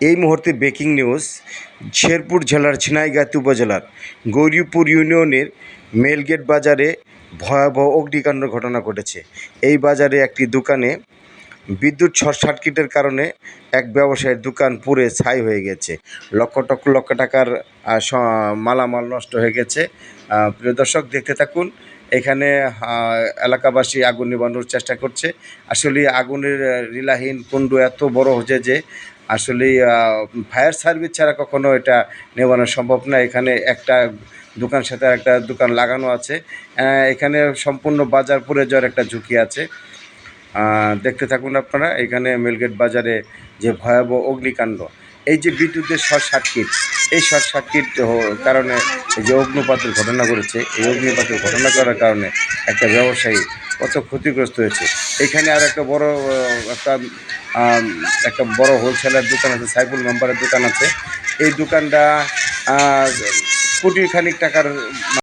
এই মুহূর্তে breaking news, Sherpur জেলার ঝিনাইগাতি উপজেলার গৌরীপুর ইউনিয়নের মেলগেট বাজারে ভয়াবহ অগ্নিকাণ্ড ঘটনা ঘটেছে। এই বাজারে একটি দোকানে বিদ্যুৎ শর্ট সার্কিটের কারণে এক ব্যবসায়ীর দোকান পুড়ে ছাই হয়ে গেছে। লক্ষ টক্ষ লক্ষ টাকার মালামাল নষ্ট হয়ে গেছে। প্রিয় দর্শক, দেখতে থাকুন, এখানে এলাকাবাসী আগুন নিবানোর চেষ্টা করছে। আসলে আগুনের রিলাহীন কুণ্ড এত বড় হচ্ছে যে আসলে ফায়ার সার্ভিস ছাড়া কখনো এটা নেবানো সম্ভব না। এখানে একটা দোকান সাথে একটা দোকান লাগানো আছে। এখানে সম্পূর্ণ বাজার পুরে যাওয়ার একটা ঝুঁকি আছে। দেখতে থাকুন আপনারা, এখানে মেলগেট বাজারে যে ভয়াবহ অগ্নিকাণ্ড। এই যে বিদ্যুতের শর্ট সার্কিট এই শর্ট সার্কিট কারণে যে অগ্নুপাতের ঘটনা ঘটেছে, এই অগ্নিপাতের ঘটনা করার কারণে একটা ব্যবসায়ী কত ক্ষতিগ্রস্ত হয়েছে। এখানে আর একটা বড় একটা একটা বড় হোলসেলার দোকান আছে, সাইফুল মেম্বারের দোকান আছে। এই দোকানটা কোটি খানিক টাকার